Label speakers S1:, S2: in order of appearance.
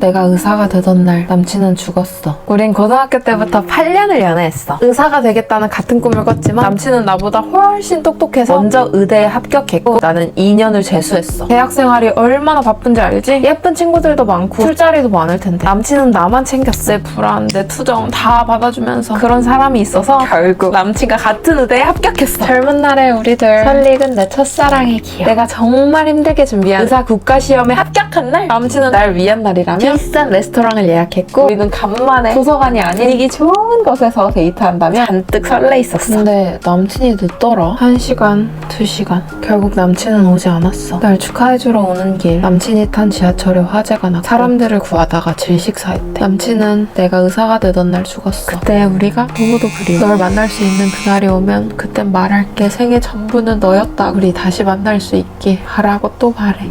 S1: 내가 의사가 되던 날 남친은 죽었어. 우린 고등학교 때부터 8년을 연애했어. 의사가 되겠다는 같은 꿈을 꿨지만 남친은 나보다 훨씬 똑똑해서 먼저 의대에 합격했고 나는 2년을 재수했어. 대학 생활이 얼마나 바쁜지 알지? 예쁜 친구들도 많고 술자리도 많을 텐데 남친은 나만 챙겼어. 내 불안, 내 투정 다 받아주면서 그런 사람이 있어서 결국 남친과 같은 의대에 합격했어. 젊은 날의 우리들 설익은 내 첫사랑의 기억. 내가 정말 힘들게 준비한 의사 국가 시험에 합격한 날 남친은 날 위한 날이라며 비싼 레스토랑을 예약했고 우리는 간만에 도서관이 아닌 분위기 좋은 곳에서 데이트한다면 잔뜩 설레 있었어. 근데 남친이 늦더라. 한 시간, 두 시간. 결국 남친은 오지 않았어. 날 축하해주러 오는 길 남친이 탄 지하철에 화재가 났고 사람들을 구하다가 질식사했대. 남친은 내가 의사가 되던 날 죽었어. 그때 우리가 너무도 그리워. 널 만날 수 있는 그날이 오면 그땐 말할게. 생애 전부는 너였다. 우리 다시 만날 수 있게 하라고 또 말해.